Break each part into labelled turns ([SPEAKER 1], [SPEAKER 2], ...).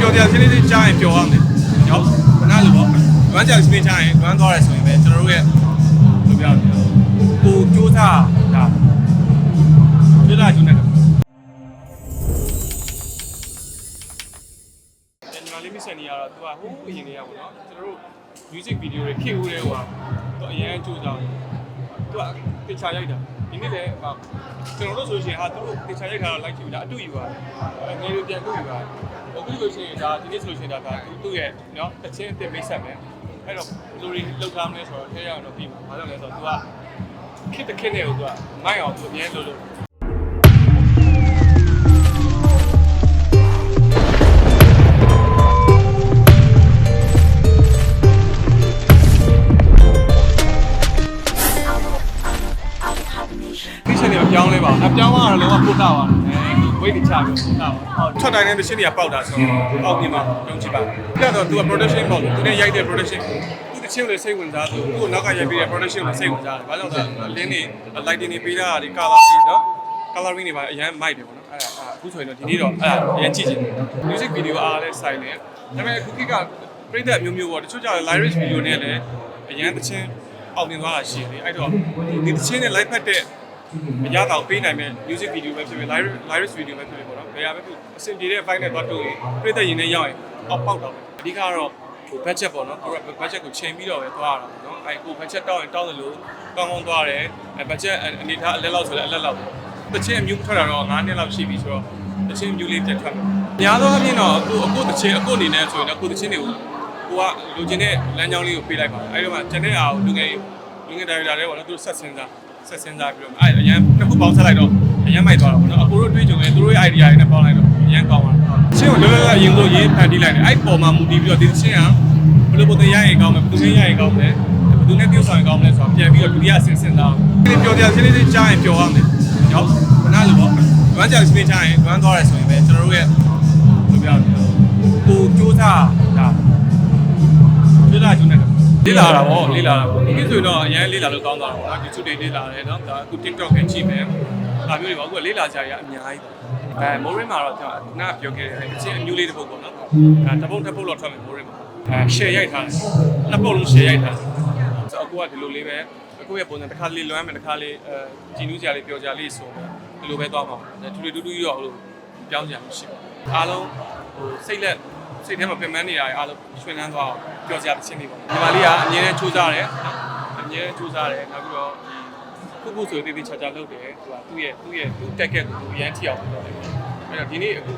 [SPEAKER 1] ပျော်စရာစလေးလေးကြားရင်ပျော်ရမယ်။နော်ခဏလိုပေါ့။လွမ်းကြစလေးကြားရင်လွမ်းသွားတယ်ဆိုရင်ပဲကျွန်တော်တို့ရဲ့လိုပြောရမလဲ။ကိုစူးစမ်းတာပြလာကျူးနေတယ်။ညီမလေးမစ်ဆန်နီကတော့သူကဟိုးအရင်နေရပါတော့။ကျွန်တော်တို့ music video တွေခေဦးတဲ့ဟိုကသူအရင်ကြိုးစားတယ်။သူကတေချာရိုက်တာ။ဒီနေ့လည်းဟာကျွန်တော်တို့ဆိုရှင်ဟာသူတို့တေချာရိုက်တာတော့ like ကြည့်ပြီးတာအတူယူပါတယ်။ငယ်တွေပြန်တူယူပါတယ်။ အခုဆိုရှင်ဒါဒီနေ့ဆိုရှင်ဒါကသူသူ့ရဲ့နော်တချင်းအစ်စ်မိတ်ဆက်မယ်။အဲ့တော့ဘယ်လိုတွေလောက်ထားမလဲဆိုတော့ထဲရအောင်တော့ပြီးမှာ။ဘာလို့လဲဆိုတော့ तू ကခစ်တခစ်နဲ့ကို तू ကမိုက်အောင်သူအမြဲလို့လို့ဒီချက်တွေကပြောင်းလဲပါအပြောင်းသွားတော့လုံးဝပို့တာပါအဲ ဝိတ်တချပြီးပို့တာပါဟုတ်ထွက်တိုင်းနဲ့တချင်းတွေကပေါက်တာဆိုတော့ပေါက်ပြင်မှာတုံးချပါပြတော့ तू က production ပေါ့သူနဲ့ရိုက်တဲ့ production သူတချင်းတွေစိတ်ဝင်စားသူသူ့နောက်ကရိုက်ပြီးတဲ့ production ကိုစိတ်ဝင်စားတယ်ဘာကြောင့်လဲလင်းနေ lighting တွေပေးတာဒီ color တွေနော် coloring တွေပါအရင်မိုက်တယ်ပေါ့နော်အဲ့ဒါအခုဆိုရင်တော့ဒီနေ့တော့အဲ့ဒါအရင်ကြည့်ချင်တယ် music video အားလည်းစိုက်နေဒါပေမဲ့အခုကိကပြိတ္တမျိုးမျိုးပေါ့တချို့ကျတော့ lyrics video နဲ့လည်းအရင်တချင်းအောင်မြင်သွားတာရှိတယ်အဲ့တော့ဒီတချင်းနဲ့ live ဖတ်တဲ့ အရသာကိုပေးနိုင်မဲ့ music video ပဲဖြစ်ဖြစ် live lyrics video ပဲဖြစ်ဖြစ်ပေါ့နော်။ဘယ်ဟာပဲဖြစ်အဆင်ပြေတဲ့ file နဲ့သွားတွေ့ရင်ပြည်သက်ရင်နဲ့ရောက်ရင်အောက်ပေါက်တော့ပဲ။အဓိကတော့ဟို budget ပေါ့နော်။ကိုယ်က budget ကိုချိန်ပြီးတော့ပဲသွားရတာပေါ့နော်။အဲကို budget တောင်းရင်တောင်းတယ်လို့ကောင်းကောင်းသွားတယ်။အဲ budget အနေထားအလက်လောက်ဆိုလည်းအလက်လောက်ပဲ။တစ်ချင်းအမျိုးထွက်တာတော့9နှစ်လောက်ရှိပြီဆိုတော့တစ်ချင်းမျိုးလေးတက်ထွက်မယ်။အများသောအားဖြင့်တော့အခုအခုတစ်ချင်းအခုအနေနဲ့ဆိုရင်တော့အခုတစ်ချင်းတွေကိုကိုကလိုချင်တဲ့လမ်းကြောင်းလေးကိုပေးလိုက်ပါ။အဲဒီတော့မှကျန်တဲ့အားကိုလူငယ် လူငယ်ဒါရိုက်တာတွေပေါ့နော်သူတို့ဆက်စင်းစားဆက်စင်းစားပြီးတော့အဲအရန်တစ်ခုပေါင်းဆက်လိုက်တော့အရန်မိုက်သွားတာပေါ့နော်အကိုတို့တွေးကြုံရင်သူတို့ရဲ့ idea တွေနဲ့ပေါင်းလိုက်တော့အရန်ကောင်းသွားတာချင်းကိုလောလောလတ်ရင်ကိုရေးဖန်တီးလိုက်တယ်အဲ့ပေါ်မှာမူတည်ပြီးတော့ဒီချင်းကဘယ်လိုပုံစံရရင်ကောင်းမယ်ဘယ်သူနဲ့ရရင်ကောင်းမယ်ဘယ်သူနဲ့ပြုတ်ဆောင်ရင်ကောင်းမလဲဆိုတော့ပြန်ပြီးတော့ဒုတိယဆင်ဆင်သားဒီပျော်စရာစလေးလေးကြားရင်ပျော်ရမယ်နော်ခဏလိုပေါ့လွမ်းကြစလေးကြားရင်လွမ်းသွားတယ်ဆိုရင်ပဲကျွန်တော်တို့ရဲ့လိုပြောရမလဲကိုစူးစမ်းတာပြလာကျူးနေတယ် လေးလာတာဗောလေးလာတာဗောဒီကိဆိုရင်တော့အရင်လေးလာလို့ကောင်းသွားတာဗောနော် YouTube တွေလေးလာတယ်နော်ဒါအခု TikTok ခင်ကြည့်မယ်ဒါမျိုးတွေဗောအခုကလေးလာကြရအများကြီးအဲမိုးရင်းမှာတော့ကျွန်တော်နားပြောခဲ့တယ်အချင်းအမျိုးလေးတစ်ပုတ်ပေါ့နော်အဲတပုတ်တစ်ပုတ်တော့ထွက်မယ်မိုးရင်းမှာအဲ share ရိုက်ထားတယ်နှစ်ပုတ်လုံး share ရိုက်ထားတယ်ဆိုတော့အခုကဒီလိုလေးပဲအခုရဲ့ပုံစံတစ်ခါလေးလွမ်းမယ်တစ်ခါလေးအဲကြည်နူးကြလေးပြောကြလေးဆိုတော့ဒီလိုပဲသွားမှာပေါ့တူတူတူတူရောလို့ပြောင်းကြမှာရှိပါအားလုံးဟိုစိတ်လက် စိတ်ထဲမှာပင်ပန်းနေတာအားလုံးရွှင်လန်းသွားအောင်ပြောကြတဲ့ချင်းလေးပေါ့ညီမလေးကအမြဲတမ်းစူးစမ်းတယ်အမြဲတမ်းစူးစမ်းတယ်နောက်ပြီးတော့ဒီခုခုဆိုတေးသေးချာချာလုပ်တယ်သူကသူ့ရဲ့သူ့ရဲ့သူ့တက်ကက်ကိုသူရမ်းထီအောင်လုပ်တယ်အဲ့တော့ဒီနေ့အခု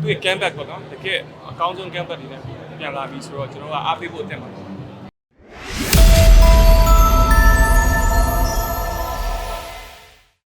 [SPEAKER 1] သူ့ရဲ့ campaign ပေါ့နော်တကယ်အကောင်းဆုံး campaign တွေနဲ့ပြန်လာပြီဆိုတော့ကျွန်တော်ကအားပေးဖို့အသင့်ပါတယ်